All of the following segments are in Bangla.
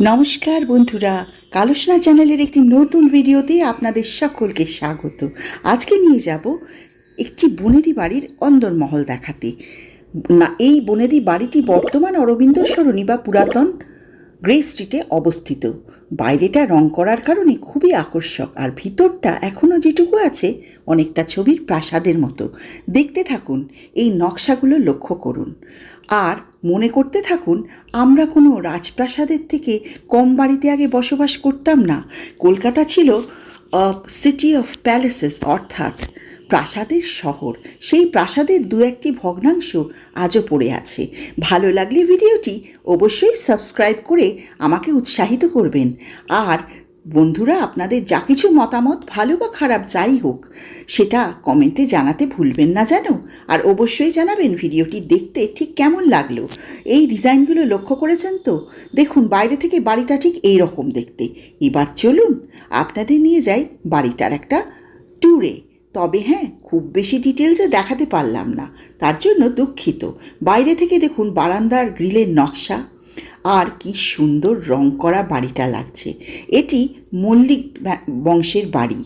নমস্কার বন্ধুরা, কালোসনা চ্যানেলের একটি নতুন ভিডিওতে আপনাদের সকলকে স্বাগত। আজকে নিয়ে যাব একটি বনেদি বাড়ির অন্দরমহল দেখাতে। এই বনেদি বাড়িটি বর্তমান অরবিন্দ সরণী বা পুরাতন গ্রে স্ট্রিটে অবস্থিত। বাইরেটা রং করার কারণে খুবই আকর্ষক, আর ভিতরটা এখনও যেটুকু আছে অনেকটা ছবির প্রাসাদের মতো। দেখতে থাকুন, এই নকশাগুলো লক্ষ্য করুন। আর মনে করতে থাকুন, আমরা কোনো রাজপ্রাসাদের থেকে কম বাড়িতে আগে বসবাস করতাম না। কলকাতা ছিল সিটি অফ প্যালেসেস অর্থাৎ প্রাসাদের শহর। সেই প্রাসাদের দু একটি ভগ্নাংশ আজও পড়ে আছে। ভালো লাগলে ভিডিওটি অবশ্যই সাবস্ক্রাইব করে আমাকে উৎসাহিত করবেন। আর বন্ধুরা, আপনাদের যা কিছু মতামত, ভালো বা খারাপ যাই হোক, সেটা কমেন্টে জানাতে ভুলবেন না যেন। আর অবশ্যই জানাবেন ভিডিওটি দেখতে ঠিক কেমন লাগল। এই ডিজাইনগুলো লক্ষ্য করেছেন তো? দেখুন, বাইরে থেকে বাড়িটা ঠিক এই রকম দেখতে। এবার চলুন, আপনাদের নিয়ে যাই বাড়িটার একটা ট্যুরে তবে হ্যাঁ খুব বেশি ডিটেলসে দেখাতে পারলাম না। তার জন্য দুঃখিত। বাইরে থেকে দেখুন বারান্দার গ্রিলের নকশা। আর কি সুন্দর রং করা বাড়িটা লাগছে। এটি মল্লিক বংশের বাড়ি।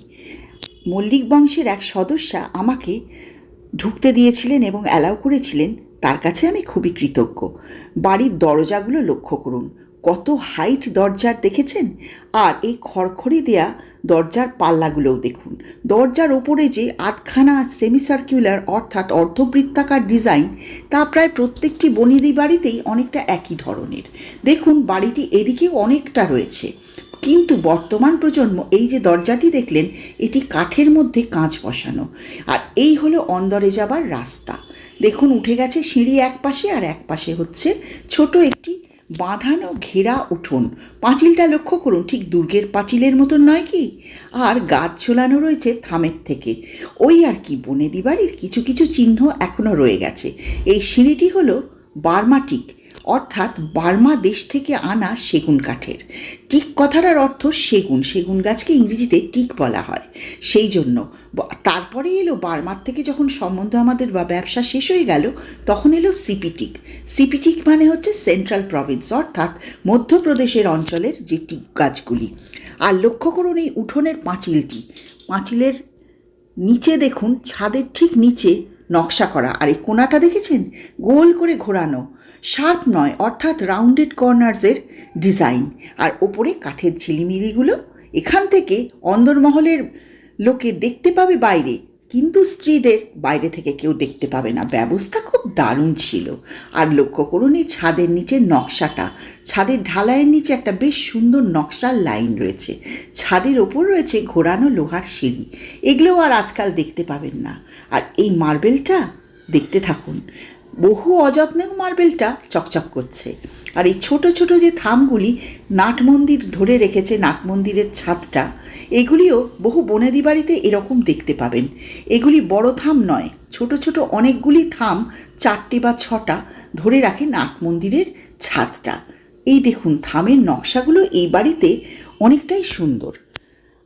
মল্লিক বংশের এক সদস্যা আমাকে ঢুকতে দিয়েছিলেন এবং অ্যালাউ করেছিলেন, তার কাছে আমি খুবই কৃতজ্ঞ। বাড়ির দরজাগুলো লক্ষ্য করুন। কত হাইট দরজার দেখেছেন? আর এই খড়খড়ি দেয়া দরজার পাল্লাগুলোও দেখুন। দরজার ওপরে যে আধখানা সেমি সার্কুলার অর্থাৎ অর্ধবৃত্তাকার ডিজাইন তা প্রায় প্রত্যেকটি বনিদি বাড়িতেই অনেকটা একই ধরনের। দেখুন, বাড়িটি এদিকেও অনেকটা রয়েছে। কিন্তু বর্তমান প্রজন্ম এই যে দরজাটি দেখলেন, এটি কাঠের মধ্যে কাঁচ বসানো। আর এই হলো অন্দরে যাবার রাস্তা। দেখুন, উঠে গেছে সিঁড়ি এক পাশে আর এক পাশে হচ্ছে ছোট একটি বাঁধানো ঘেরা উঠোন। পাঁচিলটা লক্ষ্য করুন, ঠিক দুর্গের পাঁচিলের মতন নয় কি? আর গাছ ঝোলানো রয়েছে থামের থেকে। ওই আর কি, বনেদি বাড়ির কিছু কিছু চিহ্ন এখনও রয়ে গেছে। এই সিঁড়িটি হলো বার্মাটিক। অর্থাৎ বার্মা দেশ থেকে আনা সেগুন কাঠের। টিক কথাটার অর্থ সেগুন। সেগুন গাছকে ইংরেজিতে টিক বলা হয়। সেই জন্য তারপরে এলো বার্মার থেকে যখন সম্বন্ধ আমাদের বা ব্যবসা শেষ হয়ে গেল, তখন এলো সিপিটিক। সিপিটিক মানে হচ্ছে সেন্ট্রাল প্রভিন্স, অর্থাৎ মধ্যপ্রদেশের অঞ্চলের যে টিক গাছগুলি। আর লক্ষ্য করুন এই উঠোনের পাঁচিলটি। পাঁচিলের নিচে দেখুন, ছাদের ঠিক নিচে নকশা করা। আর এই কোনাটা দেখেছেন? গোল করে ঘোরানো। শার্প নয়, অর্থাৎ রাউন্ডেড কর্নার্সের ডিজাইন। আর ওপরে কাঠের ঝিলিমিলিগুলো। এখান থেকে অন্দরমহলের লোকে দেখতে পাবে বাইরে। কিন্তু স্ত্রীদের বাইরে থেকে কেউ দেখতে পাবে না। ব্যবস্থা খুব দারুণ ছিল। আর লক্ষ্য করুন, এই ছাদের নিচে নকশাটা, ছাদের ঢালাইয়ের নিচে একটা বেশ সুন্দর নকশার লাইন রয়েছে। ছাদের ওপর রয়েছে ঘোরানো লোহার সিঁড়ি। এগুলোও আর আজকাল দেখতে পাবেন না। আর এই মার্বেলটা দেখতে থাকুন। বহু অযত্নেও মার্বেলটা চকচক করছে। আর এই ছোট ছোট যে থামগুলি নাট মন্দির ধরে রেখেছে নাট মন্দিরের ছাদটা, এগুলিও বহু বনেদি বাড়িতে এরকম দেখতে পাবেন। এগুলি বড় থাম নয়, ছোট ছোট অনেকগুলি থাম চারটে বা ছটা ধরে রাখে নাট মন্দিরের ছাদটা। এই দেখুন, থামের নকশাগুলো এই বাড়িতে অনেকটাই সুন্দর।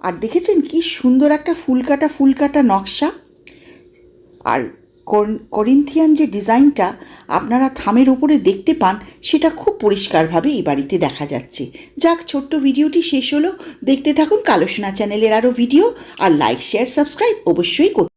আর দেখেছেন কি সুন্দর একটা ফুলকাটা ফুলকাটা নকশা? আর করিন্থিয়ান যে ডিজাইনটা আপনারা থামের উপরে দেখতে পান, সেটা খুব পরিষ্কারভাবে এই বাড়িতে দেখা যাচ্ছে। যাক, ছোট্ট ভিডিওটি শেষ হলো। দেখতে থাকুন কালোসোনা চ্যানেলের আরও ভিডিও। আর লাইক শেয়ার সাবস্ক্রাইব অবশ্যই করতে